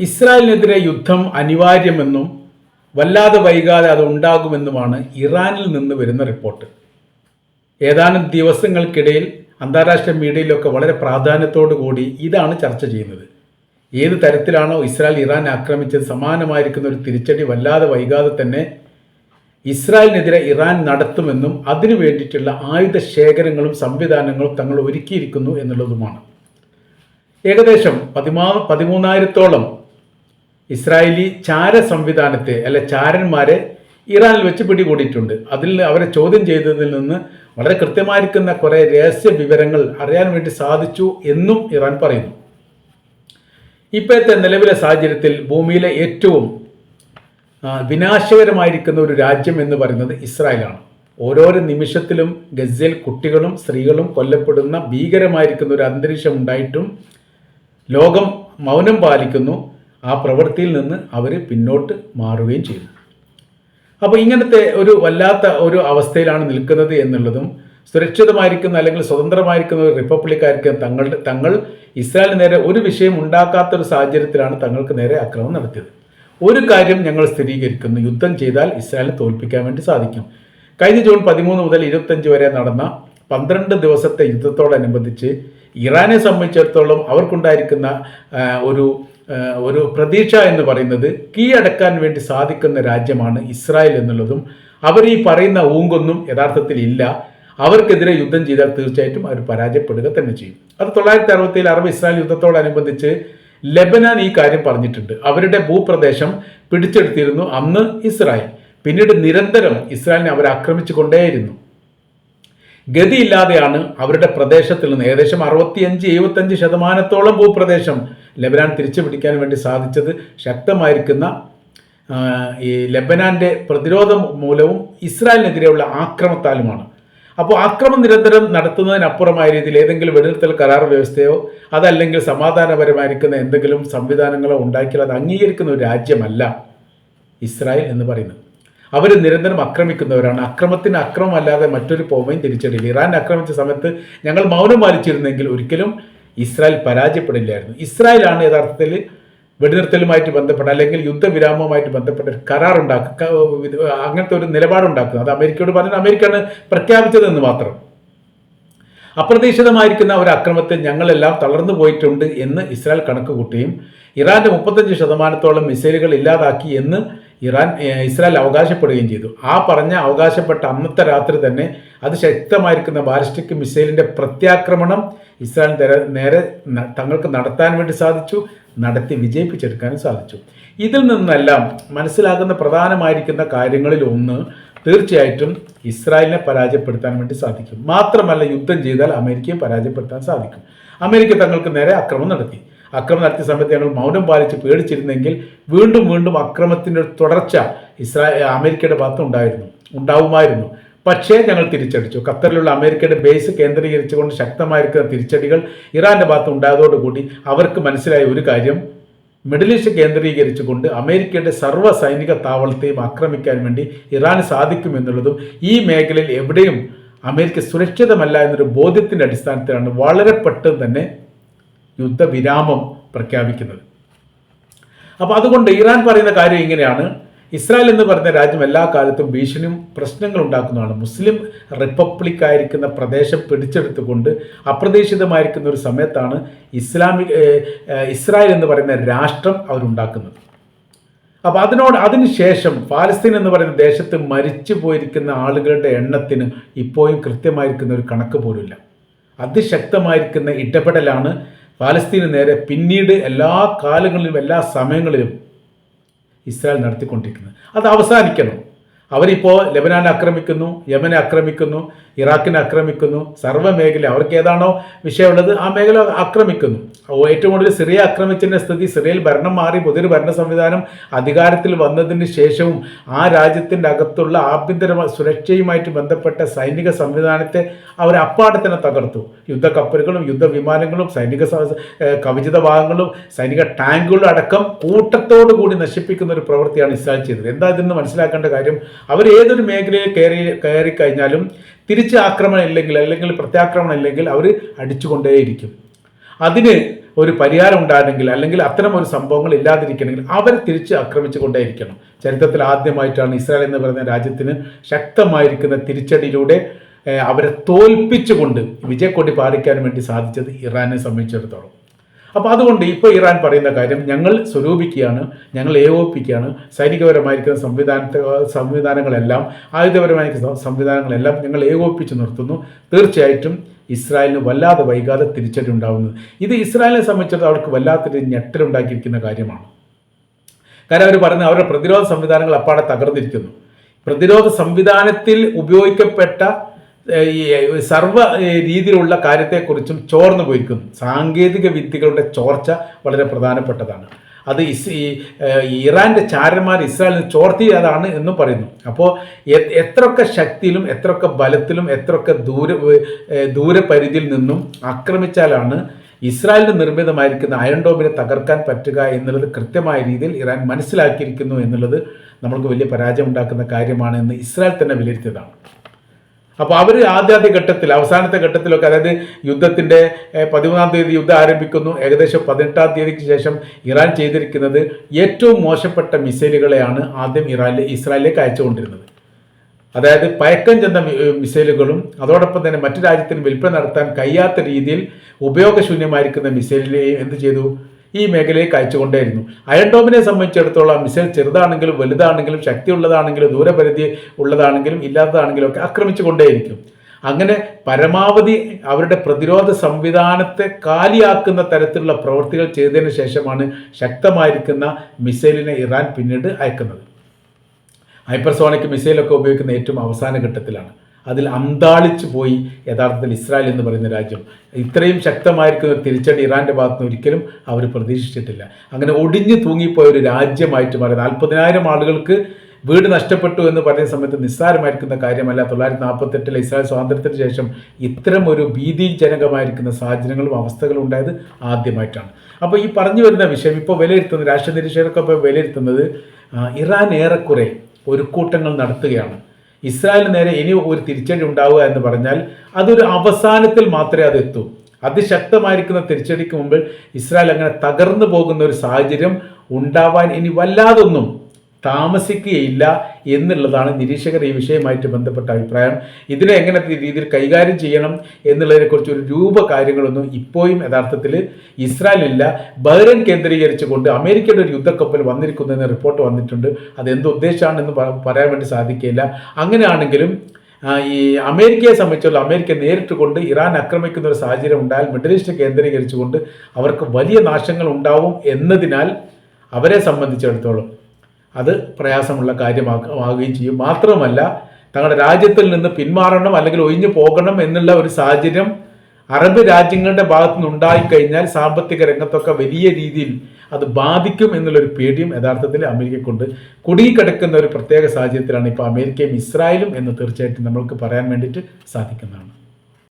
ഇസ്രായേലിനെതിരെ യുദ്ധം അനിവാര്യമെന്നും വല്ലാതെ വൈകാതെ അത് ഉണ്ടാകുമെന്നുമാണ് ഇറാനിൽ നിന്ന് വരുന്ന റിപ്പോർട്ട്. ഏതാനും ദിവസങ്ങൾക്കിടയിൽ അന്താരാഷ്ട്ര മീഡിയയിലൊക്കെ വളരെ പ്രാധാന്യത്തോടു കൂടി ഇതാണ് ചർച്ച ചെയ്യുന്നത്. ഏത് തരത്തിലാണോ ഇസ്രായേൽ ഇറാൻ ആക്രമിച്ചത് സമാനമായിരിക്കുന്ന ഒരു തിരിച്ചടി വല്ലാതെ വൈകാതെ തന്നെ ഇസ്രായേലിനെതിരെ ഇറാൻ നടത്തുമെന്നും അതിനു വേണ്ടിയിട്ടുള്ള ആയുധ ശേഖരങ്ങളും സംവിധാനങ്ങളും തങ്ങൾ ഒരുക്കിയിരിക്കുന്നു എന്നുള്ളതുമാണ്. ഏകദേശം പതിമാ പതിമൂന്നായിരത്തോളം ഇസ്രായേലി ചാര സംവിധാനത്തെ അല്ലെ ചാരന്മാരെ ഇറാനിൽ വെച്ച് പിടികൂടിയിട്ടുണ്ട്. അതിൽ അവരെ ചോദ്യം ചെയ്തതിൽ നിന്ന് വളരെ കൃത്യമായിരിക്കുന്ന കുറേ രഹസ്യ വിവരങ്ങൾ അറിയാൻ വേണ്ടി സാധിച്ചു എന്നും ഇറാൻ പറയുന്നു. ഇപ്പോഴത്തെ നിലവിലെ സാഹചര്യത്തിൽ ഭൂമിയിലെ ഏറ്റവും വിനാശകരമായിരിക്കുന്ന ഒരു രാജ്യം എന്ന് പറയുന്നത് ഇസ്രായേലാണ്. ഓരോരോ നിമിഷത്തിലും ഗസയിൽ കുട്ടികളും സ്ത്രീകളും കൊല്ലപ്പെടുന്ന ഭീകരമായിരിക്കുന്ന ഒരു അന്തരീക്ഷം ഉണ്ടായിട്ടും ലോകം മൗനം പാലിക്കുന്നു. ആ പ്രവൃത്തിയിൽ നിന്ന് അവർ പിന്നോട്ട് മാറുകയും ചെയ്യുന്നു. അപ്പോൾ ഇങ്ങനത്തെ ഒരു വല്ലാത്ത ഒരു അവസ്ഥയിലാണ് നിൽക്കുന്നത് എന്നുള്ളതും സുരക്ഷിതമായിരിക്കുന്ന അല്ലെങ്കിൽ സ്വതന്ത്രമായിരിക്കുന്ന ഒരു റിപ്പബ്ലിക്കായിരിക്കും തങ്ങളുടെ തങ്ങൾ ഇസ്രായേലിന് നേരെ ഒരു വിഷയം ഉണ്ടാക്കാത്ത ഒരു സാഹചര്യത്തിലാണ് തങ്ങൾക്ക് നേരെ ആക്രമണം നടത്തിയത്. ഒരു കാര്യം ഞങ്ങൾ സ്ഥിരീകരിക്കുന്നു. യുദ്ധം ചെയ്താൽ ഇസ്രായേലിനെ തോൽപ്പിക്കാൻ വേണ്ടി സാധിക്കും. കഴിഞ്ഞ ജൂൺ പതിമൂന്ന് മുതൽ ഇരുപത്തഞ്ച് വരെ നടന്ന പന്ത്രണ്ട് ദിവസത്തെ യുദ്ധത്തോടനുബന്ധിച്ച് ഇറാനെ സംബന്ധിച്ചിടത്തോളം അവർക്കുണ്ടായിരിക്കുന്ന ഒരു ഒരു പ്രതീക്ഷ എന്ന് പറയുന്നത് കീഴടക്കാൻ വേണ്ടി സാധിക്കുന്ന രാജ്യമാണ് ഇസ്രായേൽ എന്നുള്ളതും അവർ ഈ പറയുന്ന ഊങ്കൊന്നും യഥാർത്ഥത്തിൽ ഇല്ല. അവർക്കെതിരെ യുദ്ധം ചെയ്താൽ തീർച്ചയായിട്ടും അവർ പരാജയപ്പെടുക തന്നെ ചെയ്യും. അത് തൊള്ളായിരത്തി അറുപത്തിയിൽ അറബ് ഇസ്രായേൽ യുദ്ധത്തോടനുബന്ധിച്ച് ലബനാൻ ഈ കാര്യം പറഞ്ഞിട്ടുണ്ട്. അവരുടെ ഭൂപ്രദേശം പിടിച്ചെടുത്തിരുന്നു അന്ന് ഇസ്രായേൽ. പിന്നീട് നിരന്തരം ഇസ്രായേലിനെ അവർ ആക്രമിച്ചു കൊണ്ടേയിരുന്നു. ഗതിയില്ലാതെയാണ് അവരുടെ പ്രദേശത്തിൽ നിന്ന് ഏകദേശം അറുപത്തിയഞ്ച് എഴുപത്തഞ്ച് ശതമാനത്തോളം ഭൂപ്രദേശം ലബനാൻ തിരിച്ചു പിടിക്കാൻ വേണ്ടി സാധിച്ചത് ശക്തമായിരിക്കുന്ന ഈ ലബനാന്റെ പ്രതിരോധം മൂലവും ഇസ്രായേലിനെതിരെയുള്ള ആക്രമത്താലുമാണ്. അപ്പോൾ ആക്രമണം നിരന്തരം നടത്തുന്നതിനപ്പുറമായ രീതിയിൽ ഏതെങ്കിലും വെടിനിർത്തൽ കരാർ വ്യവസ്ഥയോ അതല്ലെങ്കിൽ സമാധാനപരമായിരിക്കുന്ന എന്തെങ്കിലും സംവിധാനങ്ങളോ ഉണ്ടാക്കിയാൽ അത് അംഗീകരിക്കുന്ന ഒരു രാജ്യമല്ല ഇസ്രായേൽ എന്ന് പറയുന്നത്. അവർ നിരന്തരം ആക്രമിക്കുന്നവരാണ് അക്രമത്തിന് അക്രമമല്ലാതെ മറ്റൊരു പോമയും തിരിച്ചടിയില്ല. ഇറാൻ ആക്രമിച്ച സമയത്ത് ഞങ്ങൾ മൗനം പാലിച്ചിരുന്നെങ്കിൽ ഒരിക്കലും ഇസ്രായേൽ പരാജയപ്പെടില്ലായിരുന്നു. ഇസ്രായേലാണ് യഥാർത്ഥത്തിൽ വെടിനിർത്തലുമായിട്ട് ബന്ധപ്പെട്ട അല്ലെങ്കിൽ യുദ്ധവിരാമവുമായിട്ട് ബന്ധപ്പെട്ട ഒരു കരാർ ഉണ്ടാക്കുക അങ്ങനത്തെ ഒരു നിലപാടുണ്ടാക്കുന്നത്. അത് അമേരിക്കയോട് പറഞ്ഞാൽ അമേരിക്കയാണ് പ്രഖ്യാപിച്ചതെന്ന് മാത്രം. അപ്രതീക്ഷിതമായിരിക്കുന്ന ഒരു അക്രമത്തിൽ ഞങ്ങളെല്ലാം തളർന്നു പോയിട്ടുണ്ട് എന്ന് ഇസ്രായേൽ കണക്ക് കൂട്ടുകയും ഇറാന്റെ മുപ്പത്തഞ്ച് ശതമാനത്തോളം മിസൈലുകൾ ഇല്ലാതാക്കി എന്ന് ഇറാൻ ഇസ്രായേൽ അവകാശപ്പെടുകയും ചെയ്തു. ആ പറഞ്ഞ അവകാശപ്പെട്ട അന്നത്തെ രാത്രി തന്നെ അത് ശക്തമായിരിക്കുന്ന ബാലിസ്റ്റിക് മിസൈലിന്റെ പ്രത്യാക്രമണം ഇസ്രായേൽ നേരെ- തങ്ങൾക്ക് നടത്താൻ വേണ്ടി സാധിച്ചു നടത്തി വിജയിപ്പിച്ചെടുക്കാനും സാധിച്ചു. ഇതിൽ നിന്നെല്ലാം മനസ്സിലാകുന്ന പ്രധാനമായിരിക്കുന്ന കാര്യങ്ങളിൽ ഒന്ന് തീർച്ചയായിട്ടും ഇസ്രായേലിനെ പരാജയപ്പെടുത്താൻ വേണ്ടി സാധിക്കും. മാത്രമല്ല യുദ്ധം ചെയ്താൽ അമേരിക്കയെ പരാജയപ്പെടുത്താൻ സാധിക്കും. അമേരിക്ക തങ്ങൾക്ക് നേരെ അക്രമം നടത്തി. അക്രമം നടത്തിയ സമയത്ത് ഞങ്ങൾ മൗനം പാലിച്ച് പേടിച്ചിരുന്നെങ്കിൽ വീണ്ടും വീണ്ടും അക്രമത്തിന്റെ ഒരു തുടർച്ച ഇസ്രായേൽ അമേരിക്കയുടെ ഭാഗത്ത് ഉണ്ടായിരുന്നു ഉണ്ടാവുമായിരുന്നു. പക്ഷേ ഞങ്ങൾ തിരിച്ചടിച്ചു. ഖത്തറിലുള്ള അമേരിക്കയുടെ ബേസ് കേന്ദ്രീകരിച്ചുകൊണ്ട് ശക്തമായിരിക്കുന്ന തിരിച്ചടികൾ ഇറാന്റെ ഭാഗത്ത് ഉണ്ടായതോടുകൂടി അവർക്ക് മനസ്സിലായ ഒരു കാര്യം മിഡിൽ ഈസ്റ്റ് കേന്ദ്രീകരിച്ചുകൊണ്ട് അമേരിക്കയുടെ സർവ സൈനിക താവളത്തെയും ആക്രമിക്കാൻ വേണ്ടി ഇറാന് സാധിക്കുമെന്നുള്ളതും ഈ മേഖലയിൽ എവിടെയും അമേരിക്ക സുരക്ഷിതമല്ല എന്നൊരു ബോധ്യത്തിന്റെ അടിസ്ഥാനത്തിലാണ് വളരെ പെട്ടെന്ന് തന്നെ യുദ്ധവിരാമം പ്രഖ്യാപിക്കുന്നത്. അപ്പോൾ അതുകൊണ്ട് ഇറാൻ പറയുന്ന കാര്യം ഇങ്ങനെയാണ്. ഇസ്രായേൽ എന്ന് പറയുന്ന രാജ്യം എല്ലാ കാലത്തും ഭീഷണിയും പ്രശ്നങ്ങൾ ഉണ്ടാക്കുന്നതാണ്. മുസ്ലിം റിപ്പബ്ലിക് ആയിരിക്കുന്ന പ്രദേശം പിടിച്ചെടുത്തുകൊണ്ട് അപ്രതീക്ഷിതമായിരിക്കുന്ന ഒരു സമയത്താണ് ഇസ്ലാമിക് ഇസ്രായേൽ എന്ന് പറയുന്ന രാഷ്ട്രം അവരുണ്ടാക്കുന്നത്. അപ്പോൾ അതിനോട് അതിനുശേഷം പാലസ്തീൻ എന്ന് പറയുന്ന ദേശത്ത് മരിച്ചു പോയിരിക്കുന്ന ആളുകളുടെ എണ്ണത്തിന് ഇപ്പോഴും കൃത്യമായിരിക്കുന്ന ഒരു കണക്ക് പോലുമില്ല. അതിശക്തമായിരിക്കുന്ന ഇടപെടലാണ് പാലസ്തീന് നേരെ പിന്നീട് എല്ലാ കാലങ്ങളിലും എല്ലാ സമയങ്ങളിലും ഇസ്രായേൽ നടത്തിക്കൊണ്ടിരിക്കുന്നത്. അത് അവസാനിക്കണം. അവരിപ്പോൾ ലെബനാനെ ആക്രമിക്കുന്നു യമനെ ആക്രമിക്കുന്നു ഇറാഖിനെ ആക്രമിക്കുന്നു സർവ മേഖല അവർക്ക് ഏതാണോ വിഷയമുള്ളത് ആ മേഖല ആക്രമിക്കുന്നു. ഏറ്റവും കൂടുതൽ സിറിയ ആക്രമിച്ചതിന്റെ സ്ഥിതി സിറിയയിൽ ഭരണം മാറി പുതിയൊരു ഭരണ സംവിധാനം അധികാരത്തിൽ വന്നതിന് ശേഷവും ആ രാജ്യത്തിന്റെ അകത്തുള്ള ആഭ്യന്തര സുരക്ഷയുമായിട്ട് ബന്ധപ്പെട്ട സൈനിക സംവിധാനത്തെ അവർ അപ്പാടെ തന്നെ തകർത്തു. യുദ്ധക്കപ്പലുകളും യുദ്ധവിമാനങ്ങളും സൈനിക കവചിത ഭാഗങ്ങളും സൈനിക ടാങ്കുകളും അടക്കം കൂട്ടത്തോടു കൂടി നശിപ്പിക്കുന്ന ഒരു പ്രവൃത്തിയാണ് ഇസ്രായേൽ ചെയ്തത്. എന്താ ഇതെന്ന് മനസ്സിലാക്കേണ്ട കാര്യം അവർ ഏതൊരു മേഖലയിൽ കയറി കയറി കഴിഞ്ഞാലും തിരിച്ച് ആക്രമണം ഇല്ലെങ്കിൽ അല്ലെങ്കിൽ പ്രത്യാക്രമണം ഇല്ലെങ്കിൽ അവർ അടിച്ചുകൊണ്ടേയിരിക്കും. അതിന് ഒരു പരിഹാരം ഉണ്ടായിരുന്നെങ്കിൽ അല്ലെങ്കിൽ അത്തരം ഒരു സംഭവങ്ങൾ ഇല്ലാതിരിക്കണമെങ്കിൽ അവർ തിരിച്ച് ആക്രമിച്ചു കൊണ്ടേയിരിക്കണം. ചരിത്രത്തിൽ ആദ്യമായിട്ടാണ് ഇസ്രായേൽ എന്ന് പറയുന്ന രാജ്യത്തിന് ശക്തമായിരിക്കുന്ന തിരിച്ചടിയിലൂടെ അവരെ തോൽപ്പിച്ചുകൊണ്ട് വിജയക്കൊടി പാലിക്കാൻ വേണ്ടി സാധിച്ചത് ഇറാനെ സംബന്ധിച്ചിടത്തോളം. അപ്പോൾ അതുകൊണ്ട് ഇപ്പോൾ ഇറാൻ പറയുന്ന കാര്യം ഞങ്ങൾ സ്വരൂപിക്കുകയാണ് ഞങ്ങൾ ഏകോപിപ്പിക്കുകയാണ്. സൈനികപരമായിരിക്കുന്ന സംവിധാനത്തെ സംവിധാനങ്ങളെല്ലാം ആയുധപരമായിരിക്കുന്ന സംവിധാനങ്ങളെല്ലാം ഞങ്ങൾ ഏകോപിപ്പിച്ച് നിർത്തുന്നു. തീർച്ചയായിട്ടും ഇസ്രായേലിന് വല്ലാതെ വൈകാതെ തിരിച്ചടി ഉണ്ടാകുന്നത് ഇത് ഇസ്രായേലിനെ സംബന്ധിച്ചിടത്തോളം അവർക്ക് വല്ലാത്തൊരു ഞെട്ടലുണ്ടാക്കിയിരിക്കുന്ന കാര്യമാണ്. കാരണം അവർ പറയുന്നത് അവരുടെ പ്രതിരോധ സംവിധാനങ്ങൾ അപ്പാടെ തകർന്നിരിക്കുന്നു. പ്രതിരോധ സംവിധാനത്തിൽ ഉപയോഗിക്കപ്പെട്ട ഈ സർവ ഏഹ്, രീതിയിലുള്ള കാര്യത്തെക്കുറിച്ചും ചോർന്നു പോയിരിക്കുന്നു സാങ്കേതിക വിദ്യകളുടെ ചോർച്ച വളരെ പ്രധാനപ്പെട്ടതാണ്. അത് ഇസ് ഈ ഇറാന്റെ ചാരന്മാർ ഇസ്രായേലിന് ചോർത്തിയതാണ് എന്നും പറയുന്നു. അപ്പോൾ എത്രയൊക്കെ ശക്തിയിലും എത്രയൊക്കെ ബലത്തിലും എത്രയൊക്കെ ദൂര ദൂരപരിധിയിൽ നിന്നും ആക്രമിച്ചാലാണ് ഇസ്രായേലിന് നിർമ്മിതമായിരിക്കുന്ന അയൺ ഡോമിനെ തകർക്കാൻ പറ്റുക എന്നുള്ളത് കൃത്യമായ രീതിയിൽ ഇറാൻ മനസ്സിലാക്കിയിരിക്കുന്നു എന്നുള്ളത് നമ്മൾക്ക് വലിയ പരാജയം ഉണ്ടാക്കുന്ന കാര്യമാണ് എന്ന് ഇസ്രായേൽ തന്നെ വിലയിരുത്തിയതാണ്. അപ്പോൾ അവർ ആദ്യാദ്യ ഘട്ടത്തിൽ അവസാനത്തെ ഘട്ടത്തിലൊക്കെ അതായത് യുദ്ധത്തിന്റെ ഏഹ്, പതിമൂന്നാം തീയതി യുദ്ധം ആരംഭിക്കുന്നു. ഏകദേശം പതിനെട്ടാം തീയതിക്ക് ശേഷം ഇറാൻ ചെയ്തിരിക്കുന്നത് ഏറ്റവും മോശപ്പെട്ട മിസൈലുകളെയാണ് ആദ്യം ഇറാനിലെ ഇസ്രായേലിലേക്ക് അയച്ചുകൊണ്ടിരുന്നത്. അതായത് പയക്കം ചെന്ന മിസൈലുകളും അതോടൊപ്പം തന്നെ മറ്റു രാജ്യത്തിന് വിൽപ്പന നടത്താൻ കഴിയാത്ത രീതിയിൽ ഉപയോഗശൂന്യമായിരിക്കുന്ന മിസൈലിനെയും എന്ത് ചെയ്തു? ഈ മേഖലയെ കയച്ചുകൊണ്ടേയിരുന്നു. അയൺ ഡോമിനെ സംബന്ധിച്ചിടത്തോളം മിസൈൽ ചെറുതാണെങ്കിലും വലുതാണെങ്കിലും ശക്തിയുള്ളതാണെങ്കിലും ദൂരപരിധി ഉള്ളതാണെങ്കിലും ഇല്ലാത്തതാണെങ്കിലും ഒക്കെ ആക്രമിച്ചുകൊണ്ടേയിരിക്കും. അങ്ങനെ പരമാവധി അവരുടെ പ്രതിരോധ സംവിധാനത്തെ കാലിയാക്കുന്ന തരത്തിലുള്ള പ്രവൃത്തികൾ ചെയ്തതിന് ശേഷമാണ് ശക്തമായിരിക്കുന്ന മിസൈലിനെ ഇറാൻ പിന്നീട് അയക്കുന്നത്. ഹൈപ്പർസോണിക് മിസൈലൊക്കെ ഉപയോഗിക്കുന്ന ഏറ്റവും അവസാന ഘട്ടത്തിലാണ്. അതിൽ അന്താളിച്ചു പോയി യഥാർത്ഥത്തിൽ ഇസ്രായേൽ എന്ന് പറയുന്ന രാജ്യം. ഇത്രയും ശക്തമായിരിക്കുന്ന തിരിച്ചടി ഇറാന്റെ ഭാഗത്ത് നിന്ന് ഒരിക്കലും അവർ പ്രതീക്ഷിച്ചിട്ടില്ല. അങ്ങനെ ഒടിഞ്ഞു തൂങ്ങിപ്പോയ ഒരു രാജ്യമായിട്ട് മാറി. നാൽപ്പതിനായിരം ആളുകൾക്ക് വീട് നഷ്ടപ്പെട്ടു എന്ന് പറയുന്ന സമയത്ത് നിസ്സാരമായിരിക്കുന്ന കാര്യമല്ല. തൊള്ളായിരത്തി നാൽപ്പത്തെട്ടിലെ ഇസ്രായേൽ സ്വാതന്ത്ര്യത്തിന് ശേഷം ഇത്തരം ഒരു ഭീതിജനകമായിരിക്കുന്ന സാഹചര്യങ്ങളും അവസ്ഥകളും ഉണ്ടായത് ആദ്യമായിട്ടാണ്. അപ്പോൾ ഈ പറഞ്ഞു വരുന്ന വിഷയം ഇപ്പോൾ വിലയിരുത്തുന്നത് രാഷ്ട്രീയ നിരീക്ഷകർക്കൊപ്പം വിലയിരുത്തുന്നത് ഇറാൻ ഏറെക്കുറെ ഒരു കൂട്ടങ്ങൾ നടത്തുകയാണ്. ഇസ്രായേലിന് നേരെ ഇനി ഒരു തിരിച്ചടി ഉണ്ടാവുക എന്ന് പറഞ്ഞാൽ അതൊരു അവസാനത്തിൽ മാത്രമേ അത് എത്തൂ. അതിശക്തമായിരിക്കുന്ന തിരിച്ചടിക്ക് മുമ്പ് ഇസ്രായേൽ അങ്ങനെ തകർന്നു പോകുന്ന ഒരു സാഹചര്യം ഉണ്ടാവാൻ ഇനി വല്ലാതൊന്നും താമസിക്കുകയില്ല എന്നുള്ളതാണ് നിരീക്ഷകർ ഈ വിഷയമായിട്ട് ബന്ധപ്പെട്ട അഭിപ്രായം. ഇതിനെ എങ്ങനത്തെ രീതിയിൽ കൈകാര്യം ചെയ്യണം എന്നുള്ളതിനെക്കുറിച്ച് ഒരു രൂപ കാര്യങ്ങളൊന്നും ഇപ്പോഴും യഥാർത്ഥത്തിൽ ഇസ്രായേലില്ല ബഹ്റൈൻ കേന്ദ്രീകരിച്ചുകൊണ്ട് അമേരിക്കയുടെ ഒരു യുദ്ധക്കപ്പൽ വന്നിരിക്കുന്നതെന്ന് റിപ്പോർട്ട് വന്നിട്ടുണ്ട്. അത് എന്ത് ഉദ്ദേശമാണെന്ന് പറയാൻ വേണ്ടി സാധിക്കില്ല അങ്ങനെയാണെങ്കിലും ഈ അമേരിക്കയെ സംബന്ധിച്ചുള്ള അമേരിക്ക നേരിട്ട് കൊണ്ട് ഇറാൻ ആക്രമിക്കുന്ന ഒരു സാഹചര്യം ഉണ്ടായാൽ മിഡിൽ ഈസ്റ്റ് കേന്ദ്രീകരിച്ചുകൊണ്ട് അവർക്ക് വലിയ നാശങ്ങൾ ഉണ്ടാവും എന്നതിനാൽ അവരെ സംബന്ധിച്ചിടത്തോളം അത് പ്രയാസമുള്ള കാര്യമാകുകയും ചെയ്യും. മാത്രമല്ല തങ്ങളുടെ രാജ്യത്തിൽ നിന്ന് പിന്മാറണം അല്ലെങ്കിൽ ഒഴിഞ്ഞു പോകണം എന്നുള്ള ഒരു സാഹചര്യം അറബ് രാജ്യങ്ങളുടെ ഭാഗത്തു നിന്ന് ഉണ്ടായിക്കഴിഞ്ഞാൽ സാമ്പത്തിക രംഗത്തൊക്കെ വലിയ രീതിയിൽ അത് ബാധിക്കും എന്നുള്ളൊരു പേടിയും യഥാർത്ഥത്തിൽ അമേരിക്കക്കുണ്ട് കുടുങ്ങിക്കിടക്കുന്ന ഒരു പ്രത്യേക സാഹചര്യത്തിലാണ് ഇപ്പോൾ അമേരിക്കയും ഇസ്രായേലും എന്ന് തീർച്ചയായിട്ടും നമ്മൾക്ക് പറയാൻ വേണ്ടിയിട്ട് സാധിക്കുന്നതാണ്.